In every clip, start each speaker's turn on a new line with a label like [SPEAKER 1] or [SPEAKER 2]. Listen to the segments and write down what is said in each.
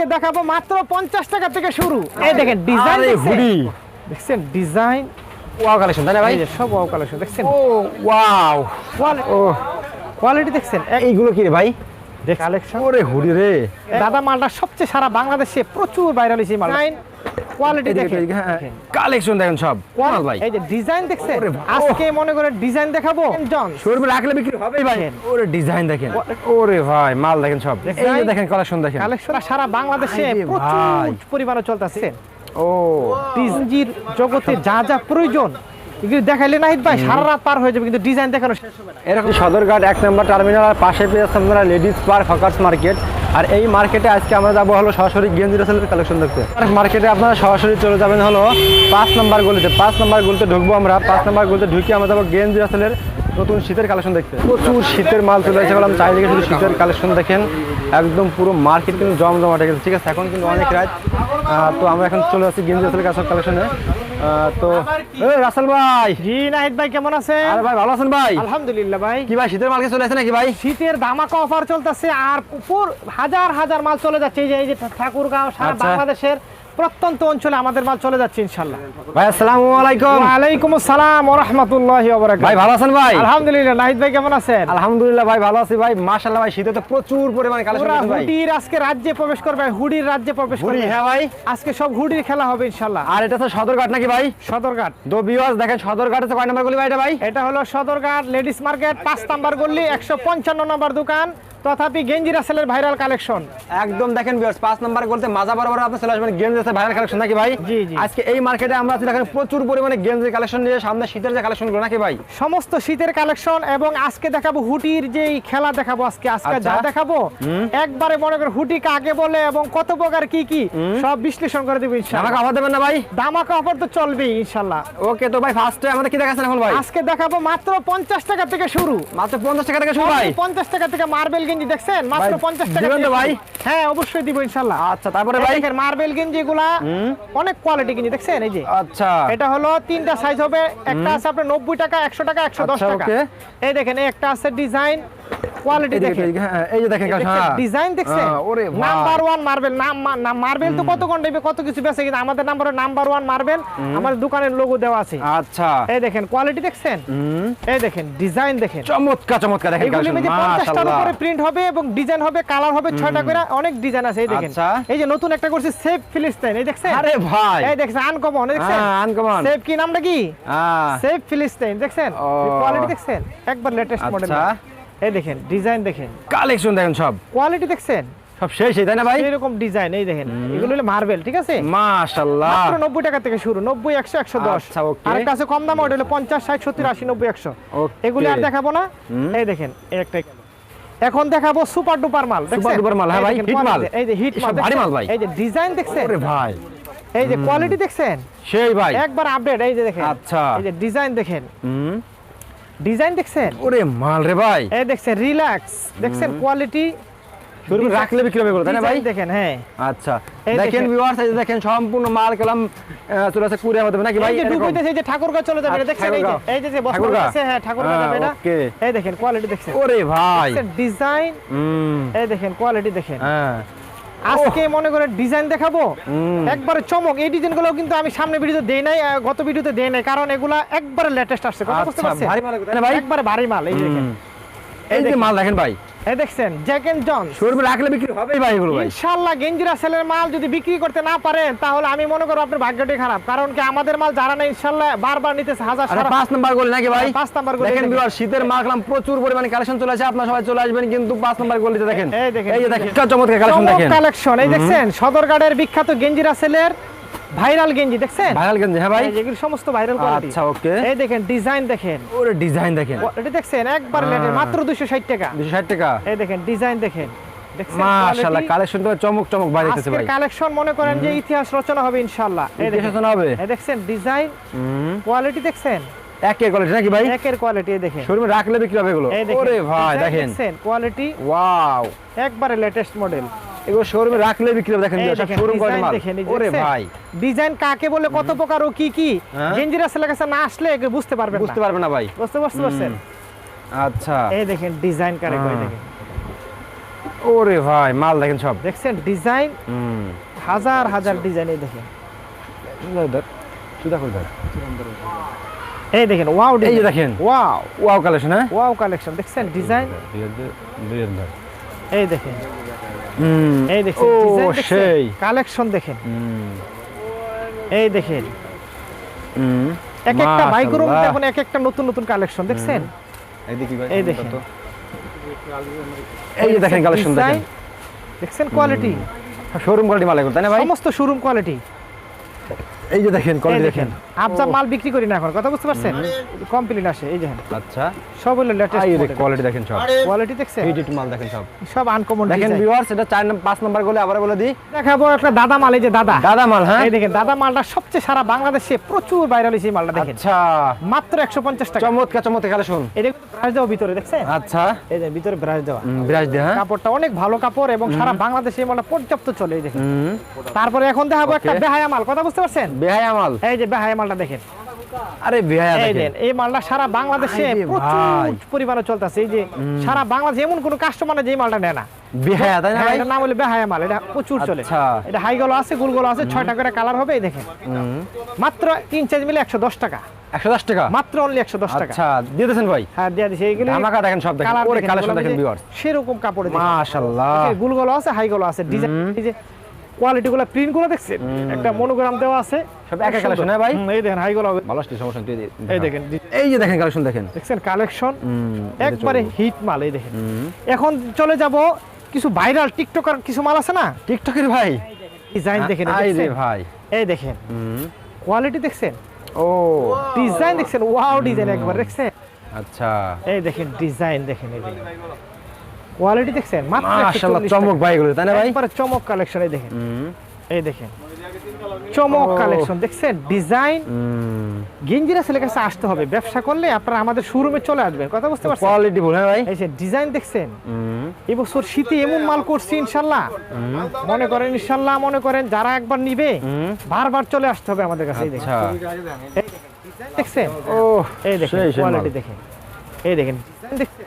[SPEAKER 1] আজকে দেখাবো মাত্র পঞ্চাশ টাকা থেকে শুরু। এই দেখেন ডিজাইন
[SPEAKER 2] হুডি।
[SPEAKER 1] দেখছেন? ডিজাইন
[SPEAKER 2] ওয়াও কালেকশন তাই না ভাই?
[SPEAKER 1] এই সব ওয়াও কালেকশন দেখছেন?
[SPEAKER 2] ও ওয়াও
[SPEAKER 1] ও। কোয়ালিটি দেখছেন?
[SPEAKER 2] এইগুলো কি রে ভাই?
[SPEAKER 1] কালেকশন
[SPEAKER 2] ওরে হুডি রে।
[SPEAKER 1] দাদা মালটা সবচেয়ে সারা বাংলাদেশে প্রচুর ভাইরাল হয়েছে কোয়ালিটি দেখেন।
[SPEAKER 2] কালেকশন দেখেন। সব। কোন ভাই।
[SPEAKER 1] এই যে ডিজাইন দেখছেন? আজকে মনে করে ডিজাইন দেখাবো?
[SPEAKER 2] শোরুমে রাখলে বিক্রি হবেই ভাই। ওরে ডিজাইন দেখেন। ওরে ভাই মাল দেখেন সব। এই যে দেখেন কালেকশন দেখেন।
[SPEAKER 1] কালেকশন সারা বাংলাদেশে প্রচুর পরিমাণে চলতেছে।
[SPEAKER 2] ও।
[SPEAKER 1] ডিজাইনজির জগতে যা যা প্রয়োজন। এগুলো দেখাইলে নাহিদ ভাই সারা রাত পার হয়ে যাবে কিন্তু ডিজাইন দেখানো শেষ হবে না।
[SPEAKER 2] এরকম সদরঘাট এক নম্বর টার্মিনাল আর পাশে পেয়ে আপনারা লেডিস পার্ক হকার্স মার্কেট আর এই মার্কেটে আজকে আমরা যাব হলো সরাসরি গেঞ্জি রাসেলের কালেকশন দেখতে। মার্কেটে আপনারা সরাসরি চলে যাবেন হলো পাঁচ নাম্বার গলিতে। পাঁচ নাম্বার গলিতে ঢুকবো আমরা। পাঁচ নাম্বার গলিতে ঢুকে আমরা যাব গেঞ্জি রাসেলের নতুন শীতের কালেকশন দেখতে। প্রচুর শীতের মাল চলে এসে বললাম। চারিদিকে শুধু শীতের কালেকশন দেখেন। একদম পুরো মার্কেট কিন্তু জমজমাট গেছে। ঠিক আছে, এখন কিন্তু অনেক রাত। তো আমরা এখন চলে যাচ্ছি গেঞ্জি রাসেলের কালেকশনে তো রাসেল ভাই।
[SPEAKER 1] জি নাহিদ ভাই কেমন আছেন?
[SPEAKER 2] আরে ভাই ভালো আছেন ভাই?
[SPEAKER 1] আলহামদুলিল্লাহ ভাই।
[SPEAKER 2] কি ভাই শীতের মালকে চলে আসে নাকি ভাই?
[SPEAKER 1] শীতের ধামাকা অফার চলতেছে আর হাজার হাজার মাল চলে যাচ্ছে। এই যে ঠাকুরগাঁও সারা
[SPEAKER 2] আচ্ছা।
[SPEAKER 1] বাংলাদেশের প্রত্যন্ত অঞ্চলে আমাদের মাল চলে যাচ্ছে ইনশাল্লাহ
[SPEAKER 2] ভাই আসসালামু আলাইকুম।
[SPEAKER 1] ওয়ালাইকুম আসসালাম ওয়া রাহমাতুল্লাহি ওয়া
[SPEAKER 2] ভাই ভালো আছেন ভাই?
[SPEAKER 1] আলহামদুলিল্লাহ। নাহিদ ভাই কেমন আছেন?
[SPEAKER 2] আলহামদুলিল্লাহ ভাই ভালো আছি ভাই। মাশাআল্লাহ ভাই শীতে তো প্রচুর পরিমাণে কালেকশন ভাই।
[SPEAKER 1] হুডির আজকে রাজ্যে প্রবেশ করবে হুডির রাজ্যে প্রবেশ করবে।
[SPEAKER 2] হ্যাঁ ভাই।
[SPEAKER 1] আজকে সব হুডির খেলা হবে ইনশাল্লাহ
[SPEAKER 2] আর এটা তো সদরঘাট নাকি ভাই?
[SPEAKER 1] সদরঘাট।
[SPEAKER 2] দো বিওয়াস দেখেন সদরঘাট আছে কয় নাম্বার গলি ভাই এটা ভাই?
[SPEAKER 1] এটা হলো সদরঘাট লেডিস মার্কেট পাঁচ নাম্বার গল্লি একশো পঞ্চান্ন নম্বর দোকান। তথাপি গেঞ্জি রাসেলের ভাইরাল কালেকশন
[SPEAKER 2] একদম দেখেন বিওয়াস পাঁচ নাম্বার গলিতে মাজা বরাবর আপনি চলে আসবেন গেঞ্জি আছে ভাইরাল কালেকশন নাকি ভাই?
[SPEAKER 1] জি, জি।
[SPEAKER 2] আজকে এই মার্কেটে আমরা আছি দেখেন প্রচুর পরিমাণে গেঞ্জি কালেকশন নিয়ে সামনে শীতের যে কালেকশনগুলো নাকি ভাই?
[SPEAKER 1] সমস্ত শীতের কালেকশন এবং আজকে দেখাবো হুটির যেই খেলা দেখাবো আজকে। আজকে
[SPEAKER 2] আচ্ছা।
[SPEAKER 1] যা দেখাবো একবারে মনে করে হুটি কাকে বলে এবং কত প্রকার কি কি সব বিশ্লেষণ করে দেবো
[SPEAKER 2] আমাকে
[SPEAKER 1] ইনশাল্লাহ
[SPEAKER 2] অফার দেবেন না ভাই?
[SPEAKER 1] দামাকা অফার তো চলবেই ইনশাল্লাহ
[SPEAKER 2] ওকে তো ভাই ফার্স্টে আমাদের কি দেখাচ্ছেন এখন ভাই?
[SPEAKER 1] আজকে দেখাবো মাত্র পঞ্চাশ টাকা থেকে শুরু।
[SPEAKER 2] মাত্র পঞ্চাশ টাকা থেকে শুরু ভাই।
[SPEAKER 1] পঞ্চাশ টাকা থেকে মার্বেল গেঞ্জি দেখছেন? মাত্র
[SPEAKER 2] ভাই,
[SPEAKER 1] পঞ্চাশ টাকা
[SPEAKER 2] দিবেন ভাই?
[SPEAKER 1] হ্যাঁ অবশ্যই দিব ইনশাল্লাহ।
[SPEAKER 2] আচ্ছা তারপরে ভাই?
[SPEAKER 1] দেখেন মার্বেল গেঞ্জি গুলা অনেক কোয়ালিটি গেঞ্জি দেখছেন? এই যে।
[SPEAKER 2] আচ্ছা।
[SPEAKER 1] এটা হলো তিনটা সাইজ হবে। একটা আছে আপনার নব্বই টাকা একশো টাকা একশো দশ
[SPEAKER 2] আচ্ছা,
[SPEAKER 1] টাকা। এই দেখেন এই একটা আছে ডিজাইন কোয়ালিটি
[SPEAKER 2] দেখেন, হ্যাঁ, এই যে দেখেন হ্যাঁ।
[SPEAKER 1] ডিজাইন দেখছেন?
[SPEAKER 2] হ্যাঁ, ওরে।
[SPEAKER 1] নাম্বার ওয়ান মার্বেল নাম মার্বেল তো কত কোন কত কিছু বেছে কিন্তু আমাদের নাম্বারে নাম্বার ওয়ান মার্বেল আমাদের দোকানের লোগো দেওয়া আছে।
[SPEAKER 2] আচ্ছা।
[SPEAKER 1] এই দেখেন কোয়ালিটি দেখছেন? এই দেখেন ডিজাইন দেখেন।
[SPEAKER 2] চমৎকার চমৎকার দেখেন
[SPEAKER 1] এগুলির মধ্যে
[SPEAKER 2] কালেকশন
[SPEAKER 1] পঞ্চাশটার
[SPEAKER 2] মাশাআল্লাহ।
[SPEAKER 1] উপরে প্রিন্ট হবে এবং ডিজাইন হবে কালার হবে ছয়টা করে অনেক ডিজাইন আছে এই দেখেন।
[SPEAKER 2] আচ্ছা।
[SPEAKER 1] এই যে নতুন একটা করছে সেফ ফিলিস্তাইন এই দেখছেন?
[SPEAKER 2] আরে ভাই।
[SPEAKER 1] এই দেখছেন আনকমন দেখছেন?
[SPEAKER 2] হ্যাঁ, uncommon।
[SPEAKER 1] সেফ কি নামটা কি?
[SPEAKER 2] হ্যাঁ।
[SPEAKER 1] সেফ ফিলিস্তাইন দেখছেন? কোয়ালিটি দেখছেন? একবার লেটেস্ট মডেল
[SPEAKER 2] আচ্ছা।
[SPEAKER 1] এই দেখেন ডিজাইন দেখেন।
[SPEAKER 2] কালেকশন দেখেন সব।
[SPEAKER 1] কোয়ালিটি দেখছেন?
[SPEAKER 2] সব শেষ তাই না ভাই?
[SPEAKER 1] এরকম ডিজাইন এই দেখেন। এগুলো হলো মার্বেল ঠিক আছে?
[SPEAKER 2] মাশাআল্লাহ।
[SPEAKER 1] মাত্র নব্বই টাকা থেকে শুরু নব্বই একশো একশো দশ।
[SPEAKER 2] আচ্ছা, okay.
[SPEAKER 1] আর কাছে কম দাম ওটা হলো পঞ্চাশ ষাট সত্তর আশি নব্বই একশো।
[SPEAKER 2] Okay.
[SPEAKER 1] এগুলি আর দেখাবো না। এই দেখেন একটা এখন। দেখাবো সুপার ডুপার মাল দেখছেন?
[SPEAKER 2] ডুপার মাল, হ্যাঁ ভাই, hit মাল।
[SPEAKER 1] এই যে হিট মাল
[SPEAKER 2] ভারী মাল ভাই।
[SPEAKER 1] এই যে ডিজাইন দেখছেন?
[SPEAKER 2] ওরে ভাই।
[SPEAKER 1] এই যে কোয়ালিটি দেখছেন?
[SPEAKER 2] সেই ভাই।
[SPEAKER 1] একবার আপডেট এই যে দেখেন।
[SPEAKER 2] আচ্ছা।
[SPEAKER 1] এই যে ডিজাইন দেখেন।
[SPEAKER 2] হুম।
[SPEAKER 1] ডিজাইন দেখছেন?
[SPEAKER 2] ওরে মাল রে ভাই।
[SPEAKER 1] এই দেখছেন রিল্যাক্স দেখছেন কোয়ালিটি
[SPEAKER 2] শুরু রাখলে বিক্রি হবে তাই না ভাই?
[SPEAKER 1] দেখেন হ্যাঁ।
[SPEAKER 2] আচ্ছা। দেখেন। ভিউয়ার্স এই দেখেন সম্পূর্ণ মাল কলাম চলে আসে কুরিয়ার মাধ্যমে নাকি ভাই?
[SPEAKER 1] এই যে? ডুবুইতেছে এই যে ঠাকুরগাঁও চলে যাবে
[SPEAKER 2] আচ্ছা,
[SPEAKER 1] দেখছেন এই যে?
[SPEAKER 2] ঠাকুরগাঁও।
[SPEAKER 1] এই যে বস্তা আছে হ্যাঁ ঠাকুরগাঁও
[SPEAKER 2] হ্যাঁ,
[SPEAKER 1] যাবে এটা
[SPEAKER 2] okay.
[SPEAKER 1] এই দেখেন কোয়ালিটি দেখছেন।
[SPEAKER 2] ওরে ভাই।
[SPEAKER 1] ডিজাইন এই দেখেন কোয়ালিটি দেখেন।
[SPEAKER 2] হ্যাঁ।
[SPEAKER 1] আজকে মনে করে ডিজাইন দেখাবো? একবারে চমক। এই ডিজাইনগুলো কিন্তু আমি সামনে ভিডিওতে দেই নাই গত ভিডিওতে দেই নাই কারণ এগুলা একবারে লেটেস্ট আসছে। কথা বুঝতে
[SPEAKER 2] আচ্ছা
[SPEAKER 1] পারছেন?
[SPEAKER 2] ভারী মাল
[SPEAKER 1] একবারে ভারী মাল এই দেখেন।
[SPEAKER 2] এই যে মাল দেখেন ভাই।
[SPEAKER 1] এই দেখছেন জ্যাক এন্ড জন
[SPEAKER 2] শোরুমে রাখলে বিক্রি হবেই ভাই এগুলো ভাই।
[SPEAKER 1] ইনশাআল্লাহ গেঞ্জিরা সেলের মাল যদি বিক্রি করতে না পারেন তাহলে আমি মনে করব আপনার ভাগ্যটাই খারাপ। কারণ কি আমাদের মাল যারা না ইনশাআল্লাহ বারবার নিতেছে হাজার সারা
[SPEAKER 2] পাঁচ নাম্বার গলি নাকি ভাই?
[SPEAKER 1] পাঁচ নাম্বার গলি
[SPEAKER 2] দেখেন। শীতের মাল কলাম প্রচুর পরিমাণে কালেকশন চলে আসে আপনারা সবাই চলে আসবেন কিন্তু পাঁচ নাম্বার গলিতে দেখেন।
[SPEAKER 1] এই দেখেন,
[SPEAKER 2] এই দেখেন
[SPEAKER 1] দেখেন।
[SPEAKER 2] চমৎকার কালেকশন দেখেন।
[SPEAKER 1] কালেকশন এই দেখছেন সদরঘাটের বিখ্যাত গেঞ্জিরা সেলের ভাইরাল গেঞ্জি দেখছেন?
[SPEAKER 2] ভাইরাল গেঞ্জি হ্যাঁ ভাই।
[SPEAKER 1] এই যেগুলো সমস্ত ভাইরাল কোয়ালিটি
[SPEAKER 2] আচ্ছা ওকে।
[SPEAKER 1] এই দেখেন ডিজাইন দেখেন।
[SPEAKER 2] ওরে ডিজাইন দেখেন।
[SPEAKER 1] এটা দেখছেন? একবার
[SPEAKER 2] হ্যাঁ।
[SPEAKER 1] লেটের মাত্র 260 টাকা।
[SPEAKER 2] 260 টাকা।
[SPEAKER 1] এই দেখেন ডিজাইন দেখেন।
[SPEAKER 2] মাশাআল্লাহ কালেকশন তো চমক চমক ভাই।
[SPEAKER 1] কালেকশন মনে করেন যে ইতিহাস রচনা হবে ইনশাআল্লাহ। এই দেখেন।
[SPEAKER 2] দেখেছেন হবে।
[SPEAKER 1] এই দেখছেন ডিজাইন? কোয়ালিটি দেখছেন?
[SPEAKER 2] একে কোয়ালিটি নাকি ভাই?
[SPEAKER 1] একের কোয়ালিটি এই দেখেন।
[SPEAKER 2] শোরুমে রাখলে বিক্রি হবে এগুলো। ওরে ভাই দেখেন।
[SPEAKER 1] দেখছেন কোয়ালিটি
[SPEAKER 2] ওয়াও।
[SPEAKER 1] একবারে লেটেস্ট মডেল
[SPEAKER 2] এগুলো শোরুমে রাখলে বিক্রি হবে। দেখেন শোরুম করে মাল।
[SPEAKER 1] দেখেন
[SPEAKER 2] ওরে ভাই।
[SPEAKER 1] ডিজাইন কাকে বলে কত প্রকার ও কি কি?
[SPEAKER 2] হ্যাঁ?
[SPEAKER 1] সেলের কাছে না আসলে বুঝতে পারবেন
[SPEAKER 2] বুঝতে
[SPEAKER 1] না
[SPEAKER 2] পারবে না ভাই।
[SPEAKER 1] বুঝতে বুঝতে পারছেন?
[SPEAKER 2] আচ্ছা
[SPEAKER 1] এই দেখেন ডিজাইন কারে। দেখেন।
[SPEAKER 2] ওরে ভাই মাল দেখেন সব।
[SPEAKER 1] দেখছেন ডিজাইন হাজার হাজার ডিজাইন এই দেখেন।
[SPEAKER 2] সুদা করে
[SPEAKER 1] এই দেখেন ওয়াও
[SPEAKER 2] এই দেখেন।
[SPEAKER 1] ওয়াও
[SPEAKER 2] ওয়াও কালেকশন হ্যাঁ?
[SPEAKER 1] ওয়াও কালেকশন দেখছেন ডিজাইন এই দেখেন।
[SPEAKER 2] হুম।
[SPEAKER 1] এই দেখেন
[SPEAKER 2] সেই।
[SPEAKER 1] কালেকশন দেখেন। এই দেখেন।
[SPEAKER 2] হুম।
[SPEAKER 1] এক একটা মাইক্রোম এখন এক একটা নতুন নতুন কালেকশন দেখছেন? এই দেখেন।
[SPEAKER 2] এই দেখেন কালেকশন দেখেন।
[SPEAKER 1] দেখছেন কোয়ালিটি
[SPEAKER 2] শোরুম কোয়ালিটি মাল তাই না ভাই?
[SPEAKER 1] সমস্ত শোরুম কোয়ালিটি
[SPEAKER 2] এই যে দেখেন
[SPEAKER 1] এই
[SPEAKER 2] কোয়ালিটি
[SPEAKER 1] দেখেন
[SPEAKER 2] দেখেন
[SPEAKER 1] মাল বিক্রি করি না এখন কথা বুঝতে পারছেন? কমপ্লিট আসে এই দেখেন।
[SPEAKER 2] আচ্ছা।
[SPEAKER 1] সব হলো
[SPEAKER 2] এই
[SPEAKER 1] লেটেস্ট
[SPEAKER 2] কোয়ালিটি দেখেন সব।
[SPEAKER 1] কোয়ালিটি দেখছেন?
[SPEAKER 2] এইট মাল দেখেন সব।
[SPEAKER 1] সব আনকমন
[SPEAKER 2] দেখেন
[SPEAKER 1] দেখেন
[SPEAKER 2] ভিউয়ার্স এটা চার নাম্বার পাঁচ নাম্বার বলে আবার বলে দিই।
[SPEAKER 1] দেখাবো একটা দাদা মাল এই যে দাদা।
[SPEAKER 2] দাদা মাল হ্যাঁ?
[SPEAKER 1] এই দেখেন দাদা মালটা সবচেয়ে সারা বাংলাদেশে প্রচুর ভাইরাল হয়েছে এই মালটা দেখেন।
[SPEAKER 2] আচ্ছা।
[SPEAKER 1] মাত্র একশো পঞ্চাশ টাকা।
[SPEAKER 2] চমৎকার চমৎকার কালেকশন
[SPEAKER 1] এটা কিন্তু ব্রাশ দেওয়া ভিতরে দেখছেন?
[SPEAKER 2] আচ্ছা।
[SPEAKER 1] এই যে ভিতরে ব্রাশ দেওয়া।
[SPEAKER 2] হুম, বিরাজ দিয়ে হ্যাঁ?
[SPEAKER 1] কাপড়টা অনেক ভালো কাপড় এবং সারা বাংলাদেশে এই মালটা পর্যাপ্ত চলে এই দেখেন। তারপরে এখন দেখাবো একটা বেহায়া মাল কথা বুঝতে পারছেন?
[SPEAKER 2] বেহায়া মাল?
[SPEAKER 1] এই যে বেহায়া মালটা দেখেন।
[SPEAKER 2] আরে বেহায়া দেখেন।
[SPEAKER 1] এই মালটা সারা বাংলাদেশে প্রচুর পরিমাণে চলতেছে। এই যে সারা বাংলাদেশে এমন কোনো কাস্টমার যে মালটা নেয় না।
[SPEAKER 2] বেহায়া তাই না
[SPEAKER 1] হ্যাঁ, এটার নাম হলো বেহায়া মাল। এটা প্রচুর চলে।
[SPEAKER 2] আচ্ছা।
[SPEAKER 1] এটা হাই গলো আছে গুল গলো আছে ছয়টা করে কালার হবে এই দেখেন। মাত্র তিন চার্জ মিলে একশো দশ টাকা।
[SPEAKER 2] একশো দশ টাকা?
[SPEAKER 1] মাত্র অনলি একশো দশ টাকা।
[SPEAKER 2] আচ্ছা দিয়ে দিয়েছেন ভাই?
[SPEAKER 1] হ্যাঁ দিয়ে দিছে এইগুলি
[SPEAKER 2] ধামাকা দেখেন সব দেখেন। ওরে কালেকশন দেখেন ভিউয়ার্স
[SPEAKER 1] সেরকম কাপড়ে
[SPEAKER 2] মাশাআল্লাহ
[SPEAKER 1] গুল গলো আছে হাই গলো আছে ডিজাইন এই যে কোয়ালিটি প্রিন্টগুলো দেখছেন একটা মনোগ্রাম দেওয়া আছে।
[SPEAKER 2] সব এক এক হ্যাঁ ভাই?
[SPEAKER 1] এই দেখেন
[SPEAKER 2] ভালো সমস্যা তুই
[SPEAKER 1] এই দেখেন।
[SPEAKER 2] এই যে দেখেন কালেকশন দেখেন।
[SPEAKER 1] দেখছেন কালেকশন একবারে হিট মাল এই দেখেন। এখন চলে যাব কিছু ভাইরাল টিকটকার কিছু মাল আছে না?
[SPEAKER 2] টিকটকের ভাই।
[SPEAKER 1] ডিজাইন দেখেন এই
[SPEAKER 2] রে ভাই।
[SPEAKER 1] এই দেখেন। কোয়ালিটি দেখছেন?
[SPEAKER 2] ও।
[SPEAKER 1] ডিজাইন দেখছেন? ওয়াও ডিজাইন একবার দেখছেন?
[SPEAKER 2] আচ্ছা।
[SPEAKER 1] এই দেখেন ডিজাইন দেখেন এই দেখেন। কোয়ালিটি দেখছেন? মাত্র
[SPEAKER 2] মাশাআল্লাহ চমক। ভাই এগুলো তাই না ভাই?
[SPEAKER 1] একবারে চমক কালেকশন এই দেখেন। এই দেখেন। চমক কালেকশন দেখছেন? ডিজাইন। গেঞ্জিরা ছেলে কাছে আসতে হবে। ব্যবসা করলে আপনারা আমাদের শোরুমে চলে আসবেন। কথা বুঝতে পারছেন?
[SPEAKER 2] কোয়ালিটি বল হ্যাঁ ভাই?
[SPEAKER 1] এই যে ডিজাইন দেখছেন? এবছর শীতে এমন মাল করছি ইনশাল্লাহ মনে করেন ইনশাল্লাহ মনে করেন যারা একবার নিবে। বারবার চলে আসতে হবে আমাদের কাছে এই দেখেন।
[SPEAKER 2] আচ্ছা।
[SPEAKER 1] দেখছেন?
[SPEAKER 2] ও
[SPEAKER 1] এই দেখেন কোয়ালিটি দেখেন। এই দেখেন ডিজাইন দেখছেন?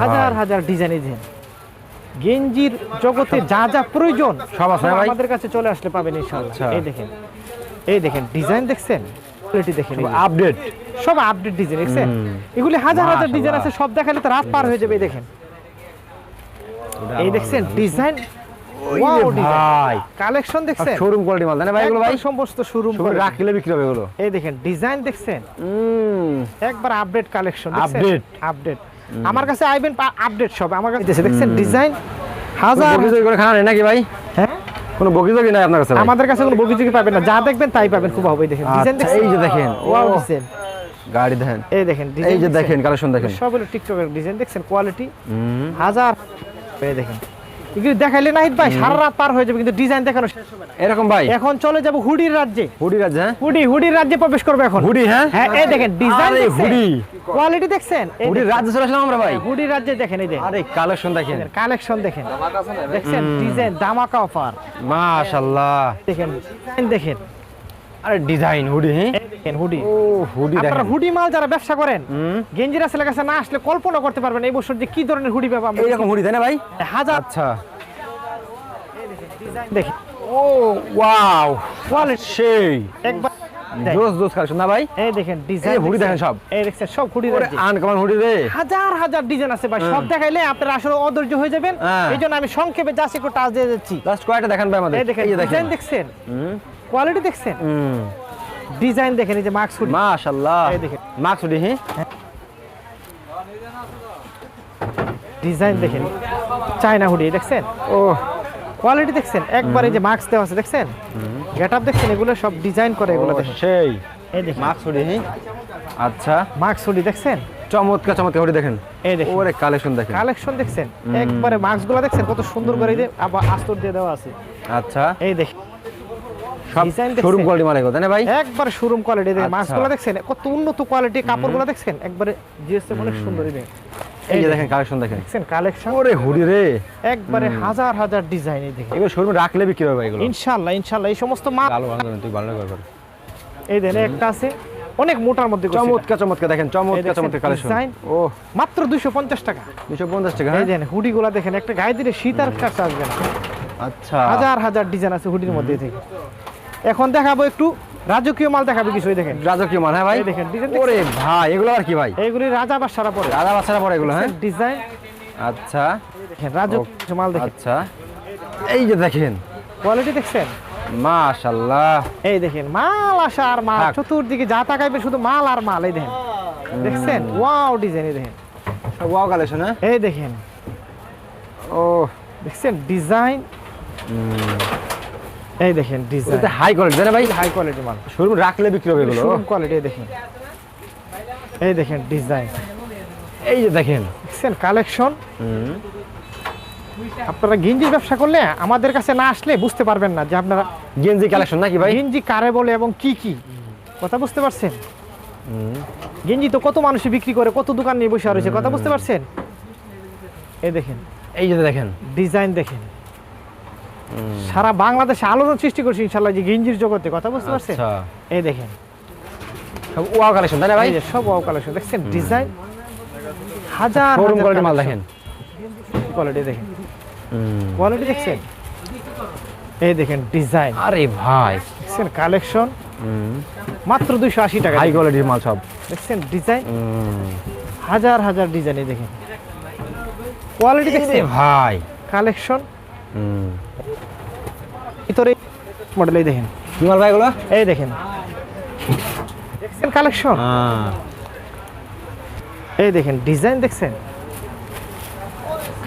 [SPEAKER 1] হাজার হাজার ডিজাইন এই গেঞ্জির জগতে যা যা প্রয়োজন
[SPEAKER 2] সব আছে?
[SPEAKER 1] আমাদের কাছে চলে আসলে পাবেন ইনশাল্লাহ।
[SPEAKER 2] আচ্ছা।
[SPEAKER 1] এই দেখেন এই দেখেন ডিজাইন দেখছেন? কোয়ালিটি দেখেন
[SPEAKER 2] আপডেট
[SPEAKER 1] সব আপডেট ডিজাইন দেখছেন? এগুলি হাজার হাজার ডিজাইন আছে সব দেখালে তো রাত পার হয়ে যাবে দেখেন। এই দেখছেন ডিজাইন
[SPEAKER 2] ভাই।
[SPEAKER 1] কালেকশন দেখছেন?
[SPEAKER 2] শোরুম কোয়ালিটি মাল ভাই এগুলো ভাই?
[SPEAKER 1] একবার সমস্ত শোরুম
[SPEAKER 2] রাখলে বিক্রি হবে এগুলো।
[SPEAKER 1] এই দেখেন ডিজাইন দেখছেন? একবার আপডেট কালেকশন
[SPEAKER 2] Update।
[SPEAKER 1] আপডেট আমার কাছে আইবেন আপডেট সব। আমার কাছে দেখছে- দেখছেন ডিজাইন হাজার
[SPEAKER 2] বগিজগি করে খানা নাকি ভাই?
[SPEAKER 1] হ্যাঁ?
[SPEAKER 2] কোনো বগিজগি নাই আপনার কাছে
[SPEAKER 1] আমাদের কাছে কোনো বগিচুকি পাবেন না। যা দেখবেন তাই পাবেন খুব হবে। দেখেন ডিজাইন দেখেন
[SPEAKER 2] এই যে দেখেন,
[SPEAKER 1] ওয়াও। ডিজাইন
[SPEAKER 2] গাড়ি দেখেন।
[SPEAKER 1] এই দেখেন
[SPEAKER 2] এই যে দেখেন কালেকশন দেখেন।
[SPEAKER 1] সব হলো টিকটকের ডিজাইন দেখছেন কোয়ালিটি হাজার এই দেখেন। এগুলো দেখাইলে নাহিদ ভাই সারা রাত পার হয়ে যাবে কিন্তু ডিজাইন দেখানো শেষ হবে না।
[SPEAKER 2] এরকম ভাই?
[SPEAKER 1] এখন চলে যাব হুডির রাজ্যে।
[SPEAKER 2] হুডির রাজ্যে হ্যাঁ?
[SPEAKER 1] হুডি হুডির রাজ্যে প্রবেশ করবে এখন।
[SPEAKER 2] হুডি হ্যাঁ?
[SPEAKER 1] হ্যাঁ এই দেখেন ডিজাইন
[SPEAKER 2] হুডি।
[SPEAKER 1] কোয়ালিটি দেখছেন? হুডির
[SPEAKER 2] রাজ্যে চলে আসলাম আমরা ভাই।
[SPEAKER 1] হুডির রাজ্যে দেখেন এই যে।
[SPEAKER 2] আরে কালেকশন দেখেন।
[SPEAKER 1] কালেকশন দেখেন। দেখছেন ডিজাইন দামাকা অফার
[SPEAKER 2] মাশাআল্লাহ
[SPEAKER 1] দেখেন দেখেন।
[SPEAKER 2] আরে ডিজাইন হুডি হ্যাঁ?
[SPEAKER 1] হুডি
[SPEAKER 2] ও হুডি
[SPEAKER 1] আপনারা হুডি মাল যারা ব্যবসা করেন গেঞ্জিরা ছেলের কাছে না আসলে কল্পনা করতে পারবেন এই বছর যে কি ধরনের হুডি পাবো আমরা।
[SPEAKER 2] এইরকম হুডি তাই না ভাই?
[SPEAKER 1] হাজার
[SPEAKER 2] আচ্ছা।
[SPEAKER 1] দেখেন
[SPEAKER 2] ও ওয়াও
[SPEAKER 1] কোয়ালিটি
[SPEAKER 2] সেই।
[SPEAKER 1] একবার
[SPEAKER 2] জোস জোস কালেকশন না ভাই?
[SPEAKER 1] এই দেখেন ডিজাইন
[SPEAKER 2] হুডি দেখেন সব।
[SPEAKER 1] এই দেখছেন সব হুডি
[SPEAKER 2] আনকমন হুডি রে।
[SPEAKER 1] হাজার হাজার ডিজাইন আছে ভাই। সব দেখাইলে আপনারা আসলে অধৈর্য হয়ে যাবেন।
[SPEAKER 2] হ্যাঁ।
[SPEAKER 1] এই জন্য আমি সংক্ষেপে জাস্ট একটু টাচ দিয়ে যাচ্ছি
[SPEAKER 2] লাস্ট কয়টা দেখান ভাই আমাদের?
[SPEAKER 1] এই দেখেন ডিজাইন দেখছেন? কোয়ালিটি দেখছেন? ডিজাইন দেখেন এই যে মার্কস হুডি
[SPEAKER 2] মাশাআল্লাহ
[SPEAKER 1] এই দেখেন।
[SPEAKER 2] মার্কস হুডি হ্যাঁ?
[SPEAKER 1] ডিজাইন দেখেন। চায়না হুডি দেখছেন?
[SPEAKER 2] ও।
[SPEAKER 1] কোয়ালিটি দেখছেন। একবার এই যে মার্কস দেওয়া আছে দেখছেন? গেটআপ দেখছেন এগুলো সব ডিজাইন করে এগুলো দেখেন।
[SPEAKER 2] সেই।
[SPEAKER 1] এই দেখেন।
[SPEAKER 2] মার্কস হুডি হ্যাঁ? আচ্ছা।
[SPEAKER 1] মার্কস হুডি দেখছেন?
[SPEAKER 2] চমৎকার চমৎকার হুডি দেখেন।
[SPEAKER 1] এই দেখেন।
[SPEAKER 2] ওরে কালেকশন দেখেন।
[SPEAKER 1] কালেকশন দেখছেন। একবারে মার্কসগুলো দেখছেন কত সুন্দর করে এই যে আবার আস্তর দিয়ে দেওয়া আছে।
[SPEAKER 2] আচ্ছা।
[SPEAKER 1] এই দেখেন।
[SPEAKER 2] সব শোরুম কোয়ালিটি মাল এগুলো না ভাই?
[SPEAKER 1] একবার শোরুম কোয়ালিটি দেখেন
[SPEAKER 2] আচ্ছা।
[SPEAKER 1] মাস্কগুলো দেখছেন? কত উন্নত কোয়ালিটি কাপড়গুলো দেখছেন? একবারে জিএসএম অনেক সুন্দর দেখেন।
[SPEAKER 2] এই যে দেখেন কালেকশন দেখেন।
[SPEAKER 1] দেখছেন কালেকশন
[SPEAKER 2] ওরে হুডি রে।
[SPEAKER 1] একবারে হাজার হাজার ডিজাইন এই দেখেন।
[SPEAKER 2] এগুলো শোরুমে রাখলে বিক্রি হবে এগুলো।
[SPEAKER 1] ইনশাআল্লাহ ইনশাআল্লাহ এই সমস্ত মাল
[SPEAKER 2] ভালো ভালো তুই ভালো
[SPEAKER 1] এই দেন একটা আছে অনেক মোটার মধ্যে।
[SPEAKER 2] চমৎকার চমৎকার দেখেন
[SPEAKER 1] এই
[SPEAKER 2] চমৎকার চমৎকার কালেকশন। ও।
[SPEAKER 1] মাত্র দুইশো পঞ্চাশ টাকা।
[SPEAKER 2] দুশো পঞ্চাশ টাকা
[SPEAKER 1] এই
[SPEAKER 2] হ্যাঁ
[SPEAKER 1] দেখেন হুডি গুলা দেখেন একটা গায়ে দিলে শীত আর কাছে আসবে না।
[SPEAKER 2] আচ্ছা।
[SPEAKER 1] হাজার হাজার ডিজাইন আছে হুডির মধ্যে থেকে এখন দেখাবো একটু রাজকীয় মাল দেখাবে কিছু দেখেন।
[SPEAKER 2] রাজকীয় মাল হ্যাঁ ভাই?
[SPEAKER 1] দেখেন,
[SPEAKER 2] ওরে ভাই এগুলো আর কি ভাই?
[SPEAKER 1] এইগুলি রাজা বাসারা পরে।
[SPEAKER 2] রাজা বাচ্চারা পরে এগুলো হ্যাঁ?
[SPEAKER 1] ডিজাইন
[SPEAKER 2] আচ্ছা।
[SPEAKER 1] দেখেন রাজকীয় মাল দেখেন।
[SPEAKER 2] আচ্ছা। এই যে দেখেন।
[SPEAKER 1] কোয়ালিটি দেখছেন?
[SPEAKER 2] মাশাল্লাহ
[SPEAKER 1] এই দেখেন মাল আসা আর মাল চতুর্দিকে যা তাকাইবে শুধু মাল আর মাল এই দেখেন। দেখছেন? ওয়াও ডিজাইন এই দেখেন।
[SPEAKER 2] ওয়াও কালেকশন হ্যাঁ?
[SPEAKER 1] এই দেখেন।
[SPEAKER 2] ও।
[SPEAKER 1] দেখছেন? ডিজাইন এই দেখেন ডিজাইন
[SPEAKER 2] এটা হাই কোয়ালিটি জানেন ভাই?
[SPEAKER 1] হাই কোয়ালিটি মাল।
[SPEAKER 2] শোরুম রাখলে বিক্রি হবে এগুলো।
[SPEAKER 1] শোরুম কোয়ালিটি দেখেন। এই দেখেন ডিজাইন
[SPEAKER 2] এই যে দেখেন।
[SPEAKER 1] দেখছেন কালেকশন আপনারা গেঞ্জির ব্যবসা করলে আমাদের কাছে না আসলে বুঝতে পারবেন না যে আপনারা
[SPEAKER 2] গেঞ্জি কালেকশন নাকি ভাই?
[SPEAKER 1] গেঞ্জি কারে বলে এবং কি কি? কথা বুঝতে পারছেন? গেঞ্জি তো কত মানুষই বিক্রি করে কত দোকান নিয়ে বসে রয়েছে কথা বুঝতে পারছেন? এই দেখেন।
[SPEAKER 2] এই যে দেখেন।
[SPEAKER 1] ডিজাইন দেখেন। সারা বাংলাদেশে আলোড়ন সৃষ্টি করছে ইনশাল্লাহ যে গেঞ্জির জগতে কথা বুঝতে পারছেন?
[SPEAKER 2] আচ্ছা।
[SPEAKER 1] এই দেখেন।
[SPEAKER 2] সব ওয়াও কালেকশন তাই না ভাই?
[SPEAKER 1] সব ওয়াও কালেকশন দেখছেন? ডিজাইন হাজার
[SPEAKER 2] শোরুম কোয়ালিটি মাল দেখেন।
[SPEAKER 1] কোয়ালিটি দেখেন। কোয়ালিটি দেখছেন? এই দেখেন ডিজাইন।
[SPEAKER 2] আরে ভাই।
[SPEAKER 1] দেখছেন? কালেকশন। মাত্র দুইশো আশি টাকা।
[SPEAKER 2] হাই কোয়ালিটির মাল সব।
[SPEAKER 1] দেখছেন? ডিজাইন। হাজার হাজার ডিজাইন এই দেখেন। কোয়ালিটি দেখছেন?
[SPEAKER 2] ভাই।
[SPEAKER 1] কালেকশন। ভিতরে মডেল এই দেখেন।
[SPEAKER 2] কি মাল ভাই এগুলো?
[SPEAKER 1] এই দেখেন। দেখছেন কালেকশন এই দেখেন ডিজাইন দেখছেন?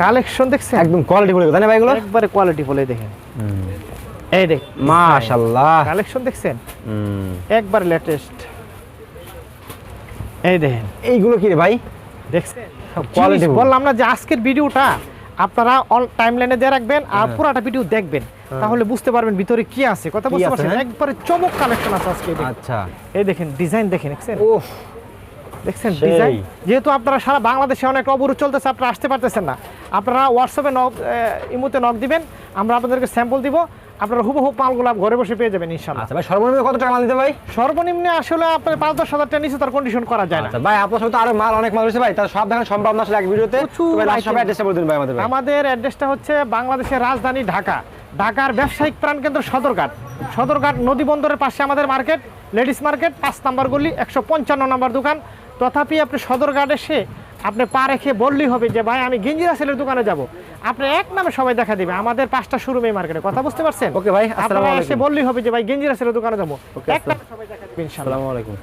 [SPEAKER 1] কালেকশন দেখছেন?
[SPEAKER 2] একদম কোয়ালিটি বলে তাই না ভাই এগুলো?
[SPEAKER 1] একবারে কোয়ালিটি দেখেন। এই দেখ
[SPEAKER 2] মাশাআল্লাহ
[SPEAKER 1] কালেকশন দেখছেন? একবার লেটেস্ট এই দেখেন।
[SPEAKER 2] এইগুলো কি রে ভাই?
[SPEAKER 1] দেখছেন?
[SPEAKER 2] full।
[SPEAKER 1] বললাম না যে আজকের ভিডিওটা আপনারা অল টাইম লাইনে দিয়ে রাখবেন আর পুরোটা ভিডিও দেখবেন। তাহলে বুঝতে পারবেন ভিতরে কি আছে। কথা
[SPEAKER 2] বলতে
[SPEAKER 1] পারছেন?
[SPEAKER 2] হ্যাঁ?
[SPEAKER 1] একবারে চমক কালেকশন আছে আজকে।
[SPEAKER 2] আচ্ছা।
[SPEAKER 1] এই দেখেন ডিজাইন দেখেন দেখছেন?
[SPEAKER 2] ওহ।
[SPEAKER 1] দেখছেন? ডিজাইন যেহেতু আপনারা সারা বাংলাদেশে অনেক অবরোধ চলতেছে আপনারা আসতে পারতেছেন না। আপনারা হোয়াটসঅ্যাপে নক ইমুতে নক দিবেন আমরা আপনাদেরকে স্যাম্পল দিব। আপনারা হুবহু মালগুলো ঘরে বসে পেয়ে যাবেন
[SPEAKER 2] আচ্ছা ভাই সর্বনিম্ন কত টাকা মাল দিতে ভাই?
[SPEAKER 1] সর্বনিম্ন আসলে আপনার পাঁচ দশ হাজার টাকা নিচে তার কন্ডিশন করা যায় না।
[SPEAKER 2] আচ্ছা ভাই আপনার সাথে আরও মাল অনেক মাল রয়েছে ভাই তার সব দেখানো সম্ভব না আসলে এক ভিডিওতে। সবাই অ্যাড্রেসটা বলে দিন ভাই আমাদের
[SPEAKER 1] আমাদের অ্যাড্রেসটা হচ্ছে বাংলাদেশের রাজধানী ঢাকা। ঢাকার ব্যবসায়িক প্রাণকেন্দ্র সদরঘাট। সদরঘাট নদী বন্দরের পাশে আমাদের মার্কেট লেডিস মার্কেট পাঁচ নাম্বার গলি একশো পঞ্চান্ন নাম্বার দোকান। তথাপি আপনি সদরঘাট এসে আপনি পা রেখে বললেই হবে যে ভাই আমি গেঞ্জিরা সেলের দোকানে যাব। আপনি এক নামে সবাই দেখা দিবে। আমাদের পাঁচটা শুরু এই মার্কেটে কথা বুঝতে পারছেন?
[SPEAKER 2] ওকে ভাই আসসালামু
[SPEAKER 1] আপনারা এসে
[SPEAKER 2] আলাইকুম।
[SPEAKER 1] বললেই হবে যে ভাই গেঞ্জিরা ছিল দোকানে যাব। এক নামে সবাই দেখা দিবে ইনশাআল্লাহ
[SPEAKER 2] আসসালামু আলাইকুম।